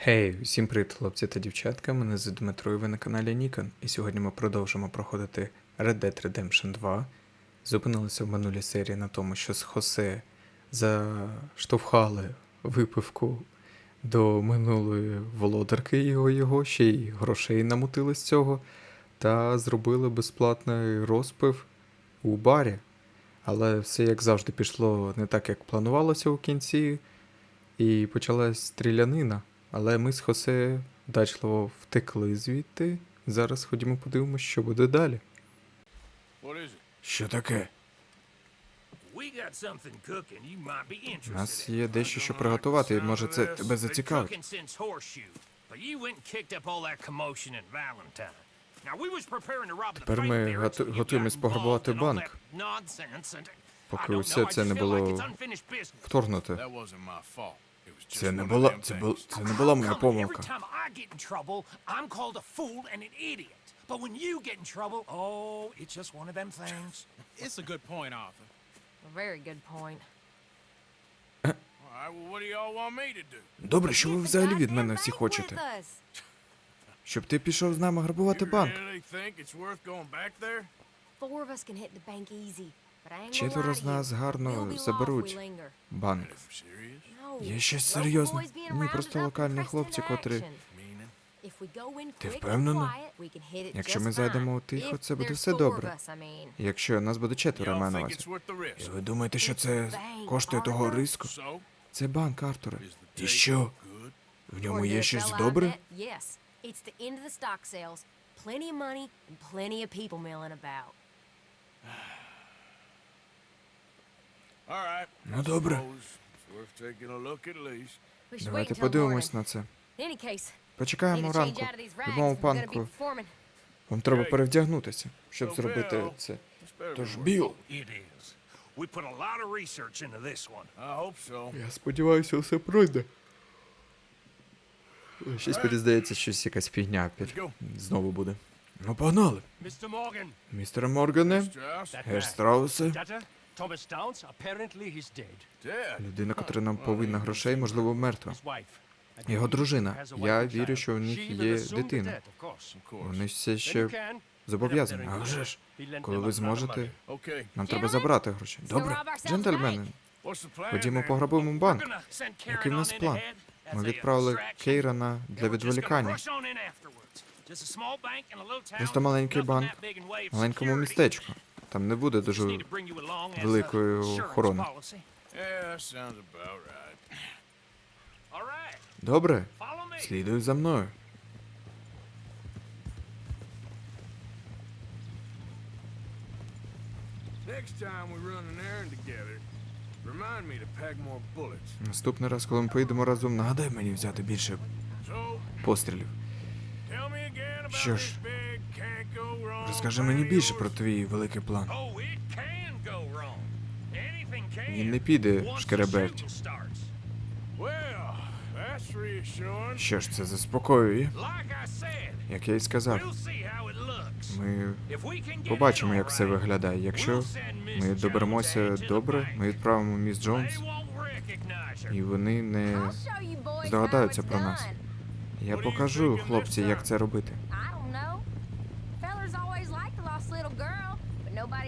Хей, всім привіт, хлопці та дівчатка. Мене звуть Дмитро і ви на каналі Nikon. І сьогодні ми продовжимо проходити Red Dead Redemption 2. Зупинилися в минулій серії на тому, що з Хосе заштовхали випивку до минулої володарки його, його ще й грошей намутили з цього, та зробили безплатний розпив у барі. Але все як завжди пішло не так, як планувалося у кінці, і почалась стрілянина. Але ми з Хосе дачливо втекли звідти. Зараз ходімо подивимось, що буде далі. Що таке? У нас є дещо, що приготувати, і може це тебе зацікавить. Тепер bank ми готуємось пограбувати банк. Поки усе це не було like Це не була, це бу, це не була моя помилка. But when you get in trouble, oh, it's just one of them things. It's a good point, Arthur. A very good point. All right, well, what do y'all want me to do? Добре, що ви взагалі від мене всі хочете? Щоб ти пішов з нами грабувати You банк. really think it's worth going back there? Four of us can hit the bank easy. Четверо з нас гарно заберуть банк. Є щось серйозне? rounded просто локальні хлопці, котрі. Ти впевнена? Якщо ми зайдемо тихо, це буде все добре. Якщо нас буде четверо, маю на? І ви думаєте, що це коштує того риску? Це банк, Артуре. І що? В ньому є щось добре? Plenty money and plenty of people milling about. All right. Ну добре. Suppose it's worth taking a look at least. We should wait Давайте подивимось на це. Почекаємо ранку. любому панку. вам треба перевдягнутися, щоб зробити це. Тож, Біл, я сподіваюся, все пройде. Щось мені здається, щось якась фігня опять знову буде. Ну погнали. Містер Моргане, Strauss? Thomas Downs, apparently he's dead. Dead. людина, котра нам повинна грошей, можливо, мертва. His wife. Його дружина. Я вірю, що у них є дитина. Вони все ще зобов'язані. А вже ж, коли ви зможете, нам треба забрати гроші. Добре, джентльмени, ходімо пограбуємо банк. Який в нас план? Ми відправили Кейрана для відволікання. Просто маленький банк, Маленькому містечку. Там не буде дуже великої охорони. Добре, слідуй за мною. Наступний раз, коли ми поїдемо разом, нагадай мені взяти більше пострілів. Що ж, Розкажи мені більше про твій великий план. Oh. Він не піде шкереберть. Що ж, це заспокоює, як я й сказав. Ми побачимо, як все виглядає. Якщо ми доберемося добре, ми відправимо міс Джонс, і вони не здогадаються про нас. Я покажу хлопці, як це робити.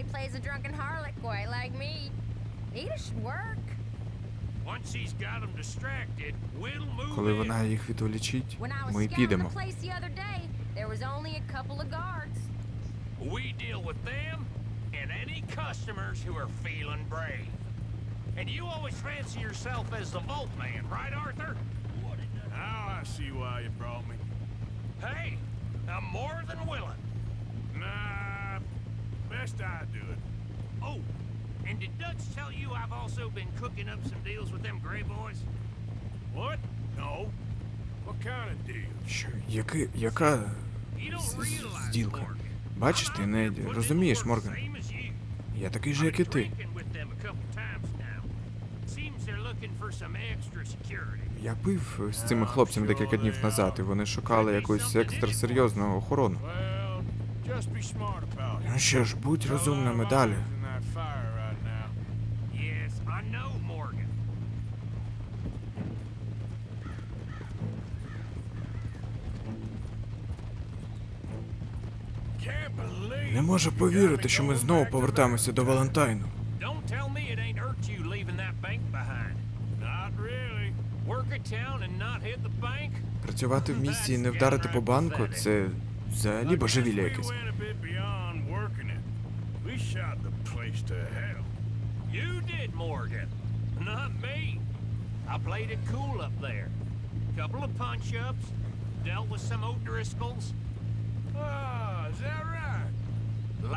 but nobody plays a drunken harlot quite like me. Nita should work. Once he's got them distracted, we'll move Коли in. вона їх відволічить, When I was ми scouting підемо. the place the other day, there was only a couple of guards. We deal with them and any customers who are feeling brave. And you always fancy yourself as the vault man, right, Arthur? Now I see why you brought me. Hey, I'm more than willing. Nah, best I do it. Oh, and did Dutch tell you I've also been cooking up some deals with them Gray Boys? What? No. What kind of deal? Що, яка realize, зділка? Бачиш, ти не розумієш, Морган. Я такий же, як і ти. Я пив з цими хлопцями декілька днів назад, і вони шукали якусь екстрасерйозну охорону. Ну що ж, будь розумними далі. Не можу повірити, що ми знову повертаємося до Валентайну. Працювати в місті і не вдарити по банку це взагалі божевілля We якесь. went a bit beyond working it. We shot the place to hell. You did, Morgan. Not me. I played it cool up there. Couple of punch-ups, dealt with some O'Driscolls. Ah, is that right?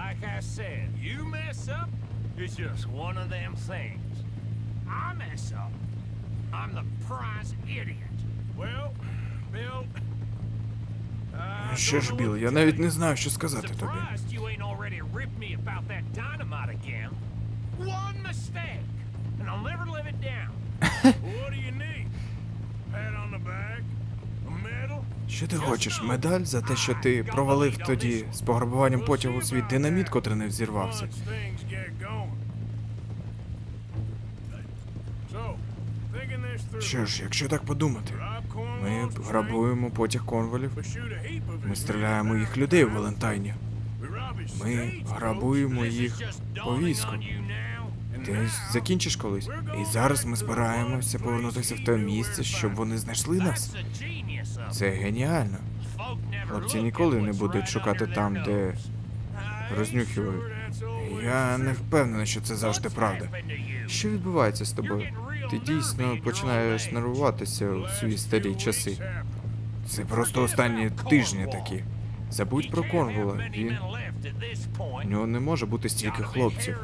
Like I said, you mess up, it's just one of them things. I mess up. I'm the prize idiot. Well, Bill. Що ж, Біл, я навіть не знаю, що сказати тобі. Що ти хочеш? Медаль за те, що ти провалив тоді з пограбуванням потягу свій динаміт, котрий не взірвався. Що ж, якщо так подумати, ми грабуємо потяг конволів, ми стріляємо їх людей в Валентайні. Ми грабуємо їх now. And Ти закінчиш колись. І зараз ми збираємося повернутися в те місце, щоб вони знайшли нас. Це геніально. Хлопці ніколи не будуть шукати там, де always Я не впевнений, що це завжди правда. Що відбувається з тобою? Ти дійсно починаєш нервуватися у свої старі часи. Це просто останні тижні такі. Забудь про Корнвола. Він у нього не може бути стільки хлопців.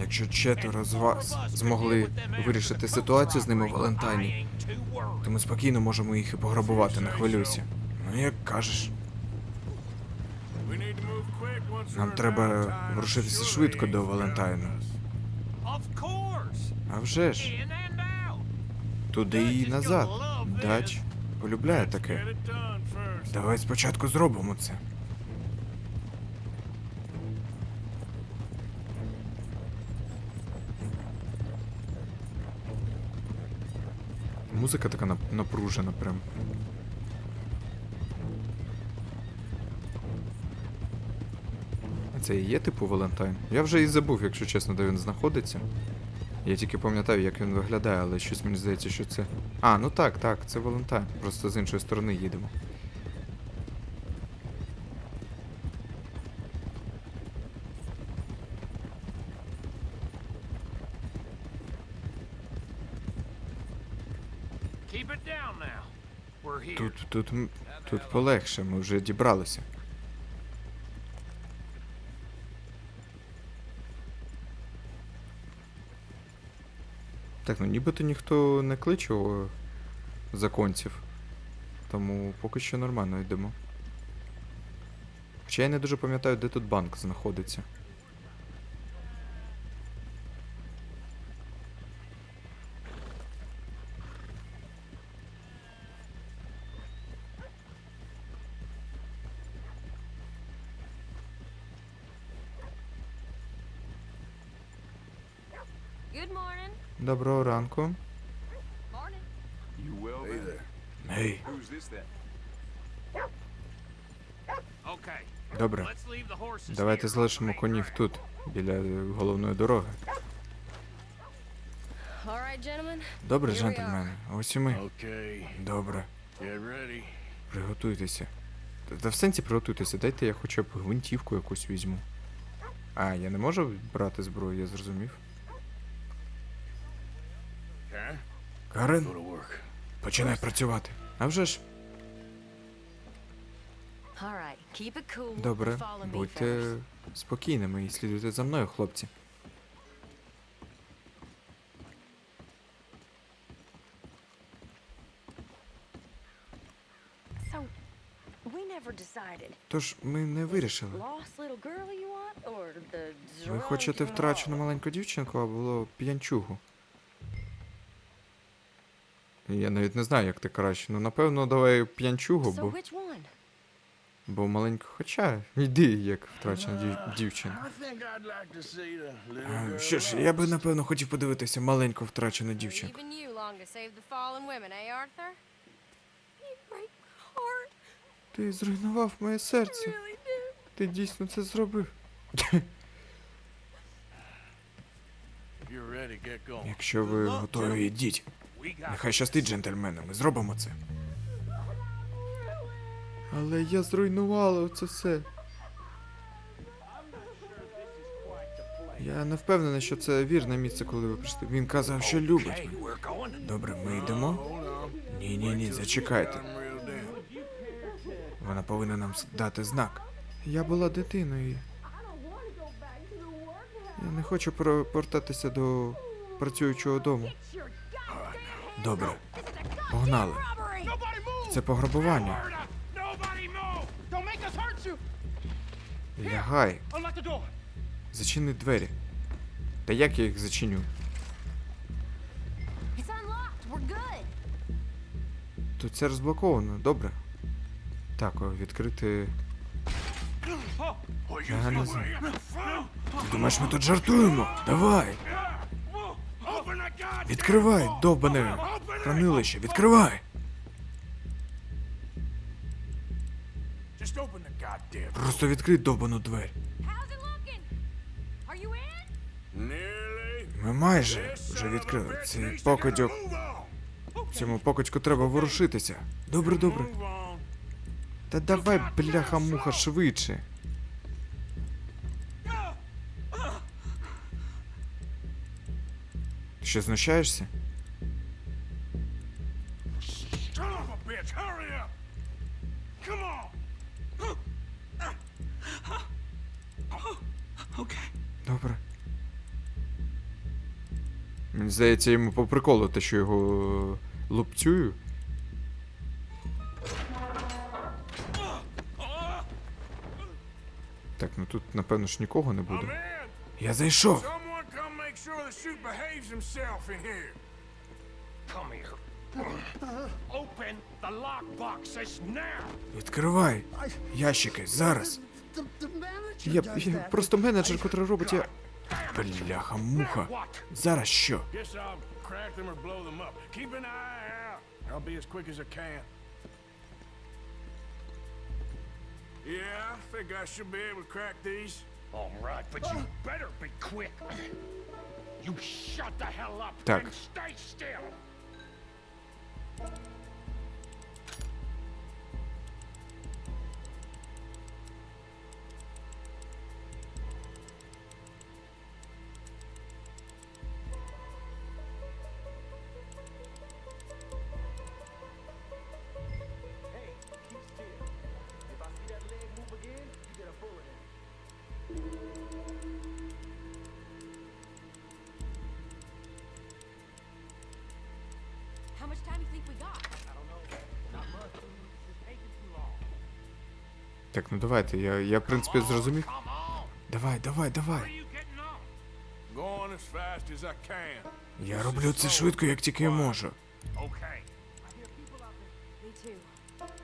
Якщо четверо з вас змогли вирішити ситуацію з ними в Валентайні, то ми спокійно можемо їх і пограбувати, не хвилюйся. Ну як кажеш, We need to move quick once Нам треба Surely швидко до Валентайну. А вже ж, туди і назад. Дач полюбляє таке. Давай спочатку зробимо це. Музика така напружена прям. Це і є типу Валентайн? Я вже і забув, якщо чесно, де він знаходиться. Я тільки пам'ятаю, як він виглядає, але щось мені здається, що це. А, ну так, так, це Валентайн. Просто з іншої сторони їдемо. Тут, тут, тут полегше, ми вже дібралися. Так, ну нібито ніхто не кличе законців. Тому поки що нормально йдемо. Хоча я не дуже пам'ятаю, де тут банк знаходиться. Доброго ранку. Гей, добре. Давайте залишимо конів тут, біля головної дороги. Добре, джентльмени, ось і ми. Добре. Приготуйтеся. Та в сенсі приготуйтеся, дайте я хоча б гвинтівку якусь візьму. А, я не можу брати зброю, я зрозумів. Карен, починай працювати. А вже ж, добре, будьте спокійними і слідуйте за мною, хлопці. Тож ми не вирішили. Ви хочете втрачену маленьку дівчинку або п'янчугу? Я навіть не знаю, як ти краще. Ну, напевно, давай п'янчугу, бо? Бо маленько, хоча йди, як втрачена дів- дівчина. Girl Що ж, я би напевно хотів подивитися маленьку втрачену дівчинку. Even you long to save the fallen women, eh, Arthur? You break my heart. Ти зруйнував моє серце. Really do. Ти дійсно це зробив. Якщо ви готові, йдіть. Нехай щастить, джентльмени, ми зробимо це. Але я зруйнувала це все. Я не впевнений, що це вірне місце, коли ви прийшли. Він казав, що любить мене. Добре, ми йдемо. Ні, ні, ні, зачекайте. Вона повинна нам дати знак. Я була дитиною. Я не хочу повертатися до працюючого дому. Добре, погнали. Це пограбування. Лягай, зачини двері. Та як я їх зачиню? Тут це розблоковано, добре. Так, відкрити. Ти думаєш, ми тут жартуємо? Давай! Відкривай, довбане хранилище, відкривай! Просто відкрий довбану двері. Ми майже вже відкрили. Цей покидьок. Цьому покидьку треба ворушитися. Добре, добре. Та давай, бляха муха, швидше. Come on. Добре. Мені здається, йому по приколу те, що його е, лупцюю. Так, ну тут, напевно ж, нікого не буде. Я зайшов. Himself in here. Come here. Open the lockbox this now! Відкривай. Ящики, зараз. Я, я просто менеджер, котрий робить я. Бляха, муха. Зараз що? Yeah, I think I should be able to crack these. All right, but you better be quick. Так. Так, ну давайте, я, я в принципі зрозумів. Давай, давай, давай. Я роблю це швидко, як тільки можу.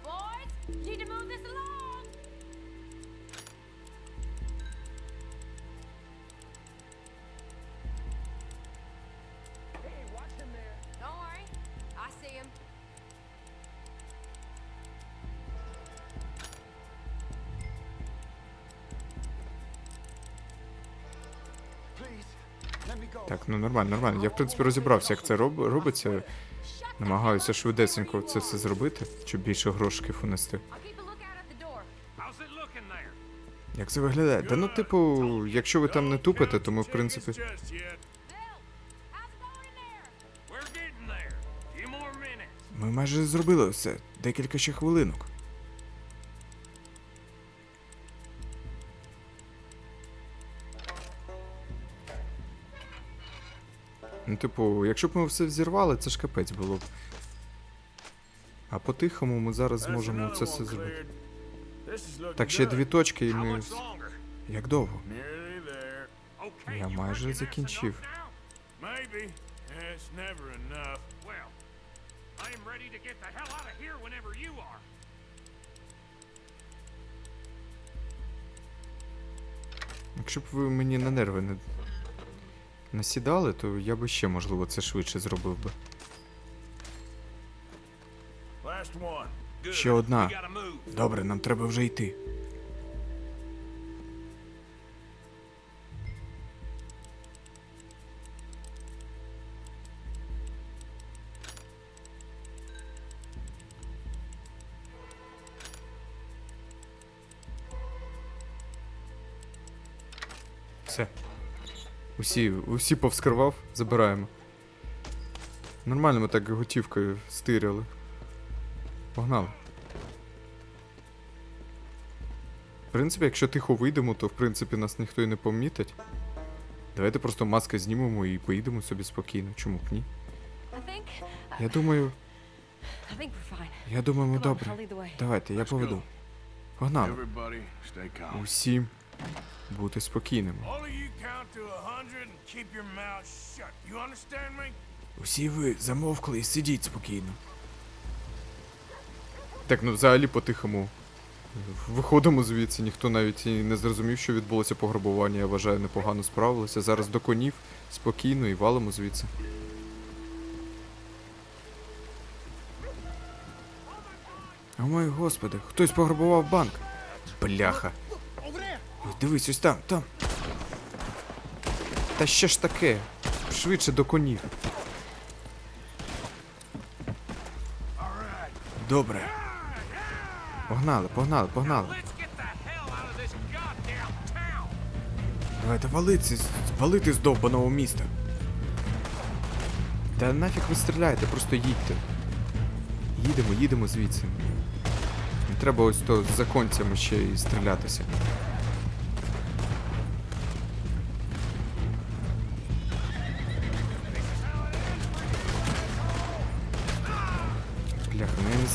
Boys, you need to move this along. Так, ну нормально, нормально. Я в принципі розібрався, як це роб, робиться. Намагаюся швидесенько це все зробити, щоб більше грошиків унести. Як це виглядає? Да ну, типу, якщо ви там не тупите, то ми в принципі. Ми майже зробили все. Декілька ще хвилинок. Ну, типу, якщо б ми все взірвали, це ж капець було б. А по-тихому ми зараз зможемо це все зробити. Так, ще дві точки і ми. Як довго? Я майже закінчив. Якщо б ви мені на нерви не насідали, то я би ще, можливо, це швидше зробив би. Ще одна. Добре, нам треба вже йти. Усі, усі повскривав, забираємо. Нормально ми так готівкою стиряли. Погнали. В принципі, якщо тихо вийдемо, то в принципі нас ніхто і не помітить. Давайте просто маски знімемо і поїдемо собі спокійно. Чому б ні? Я думаю, я думаю, ми добре. Давайте, я поведу. Погнали. Усім бути спокійними. Усі ви замовкли і сидіть спокійно. Так, ну взагалі по-тихому. Виходимо звідси, ніхто навіть і не зрозумів, що відбулося пограбування. Я вважаю, непогано справилися. Зараз до конів спокійно і валимо звідси. О мой господи, хтось пограбував банк. Бляха. Дивись, ось там, там. Та що ж таке? Швидше до конів. Добре. Погнали, погнали, погнали. Давайте валити, валити з довбаного міста. Та нафіг ви стріляєте, просто їдьте. Їдемо, їдемо звідси. Не треба ось то з законцями ще і стрілятися.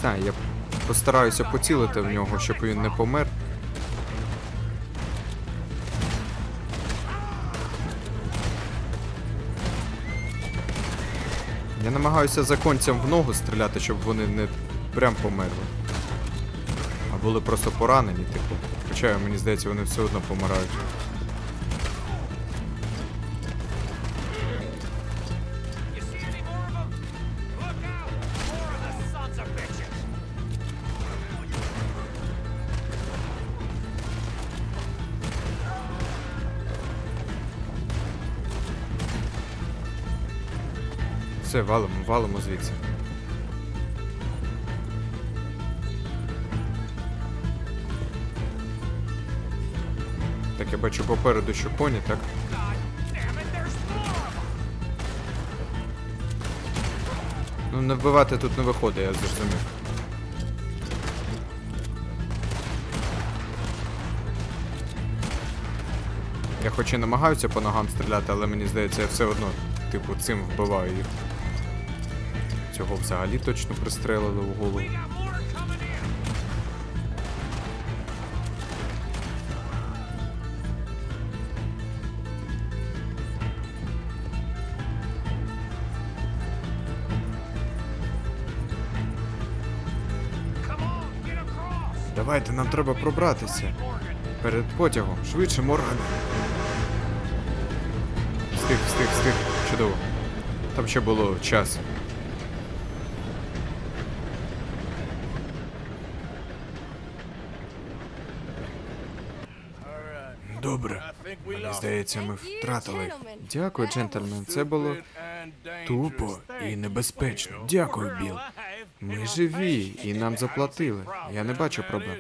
Знаю, я постараюся поцілити в нього, щоб він не помер. Я намагаюся законцям в ногу стріляти, щоб вони не прям померли. А були просто поранені, типу. Хоча, мені здається, вони все одно помирають. Все, валимо, валимо звідси. Так, я бачу попереду, що коні, так? Ну, не вбивати тут не виходить, я зрозумів. Я хоч і намагаюся по ногам стріляти, але мені здається, я все одно, типу, цим вбиваю їх. Цього взагалі точно пристрелили в голову. Давайте, нам треба пробратися. Перед потягом. Швидше, Морган. Встиг, встиг, встиг. Чудово. Там ще було час. Добре. Мені здається, ми втратили. Дякую, джентльмен. Це було тупо і небезпечно. Дякую, Біл. Ми живі і нам заплатили. Я не бачу проблем.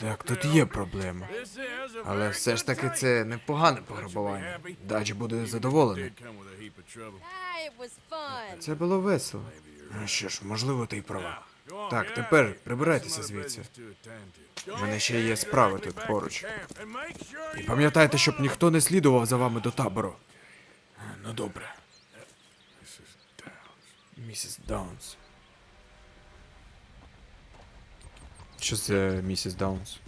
Так, тут є проблема. Але все ж таки це непогане пограбування. Дач буде задоволений. Це було весело. Ну що ж, можливо, ти й права. Так, тепер прибирайтеся звідси. У мене ще є справи тут поруч. І пам'ятайте, щоб ніхто не слідував за вами до табору. Ну добре. Місіс Даунс. Що це місіс Даунс?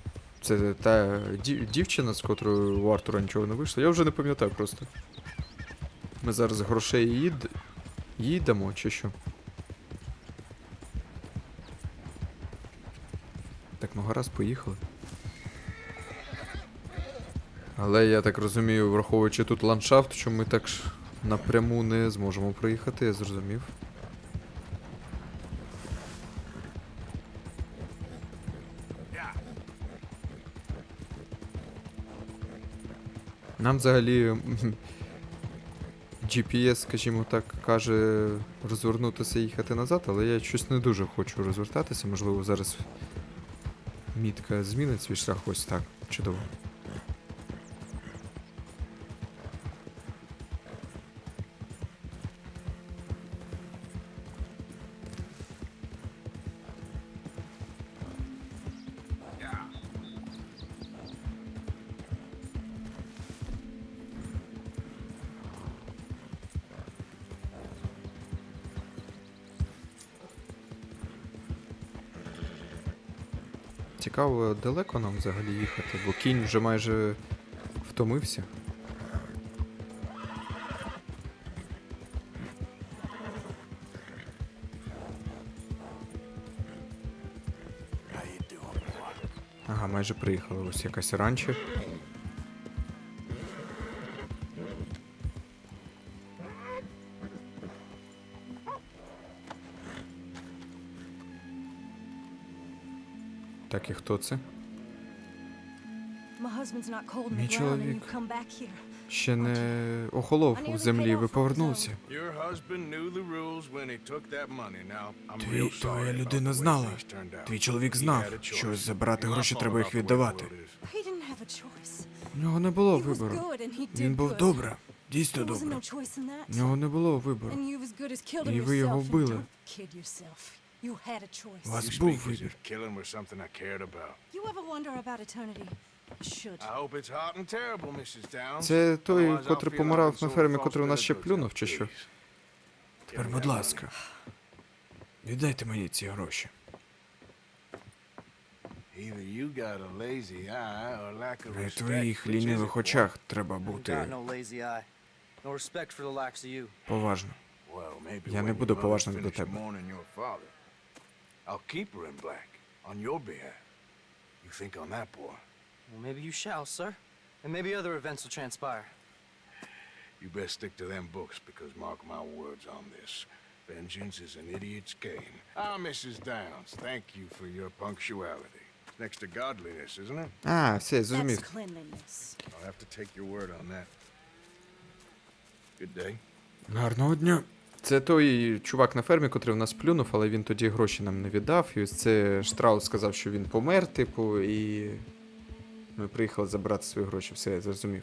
Це та дів- дівчина, з котрою у Артура нічого не вийшло. Я вже не пам'ятаю просто. Ми зараз грошей їд... їдемо чи що? Так, ну гаразд, поїхали. Але я так розумію, враховуючи тут ландшафт, що ми так ж напряму не зможемо проїхати, я зрозумів. Нам взагалі GPS, скажімо так, каже розвернутися і їхати назад, але я щось не дуже хочу розвертатися. Можливо, зараз мітка змінить свій шлях ось так. Чудово. Цікаво, далеко нам взагалі їхати, бо кінь вже майже втомився. Ага, майже приїхали. Ось якась ранчо. Так, і хто це? Мій чоловік. Ще не охолов у землі, ви повернулися. Твій- твоя людина знала. Твій чоловік знав, що забрати гроші треба їх віддавати. У нього не було вибору. Він був добре, дійсно добре. У нього не було вибору. І ви його вбили. You had a choice. У вас був вибір. killing was something I cared about. You ever wonder about eternity? Should. I hope it's hot and terrible, Mrs. Downs. Це той, котрий помирав на фермі, котрий у нас ще плюнув, чи що? Тепер, будь ласка, віддайте мені ці гроші. Either you got a lazy eye or lack of При respect. твоїх Which is лінивих очах треба Got бути no lazy eye. No respect for the likes of you. поважним. Well, maybe Я не when буду your mother поважним до finished тебе. mourning your father, I'll keep her in black on your behalf. You think on that, boy? Well, maybe you shall, sir. And maybe other events will transpire. You best stick to them books because mark my words on this. Vengeance is an idiot's game. Ah, Mrs. Downs, thank you for your punctuality. Next to godliness, isn't it? А, все, That's зрозумів. cleanliness. I'll have to take your word on that. Good day. Гарного дня. Це той чувак на фермі, котрий в нас плюнув, але він тоді гроші нам не віддав. І ось це Штраус сказав, що він помер, типу, і ми приїхали забрати свої гроші. Все, я зрозумів.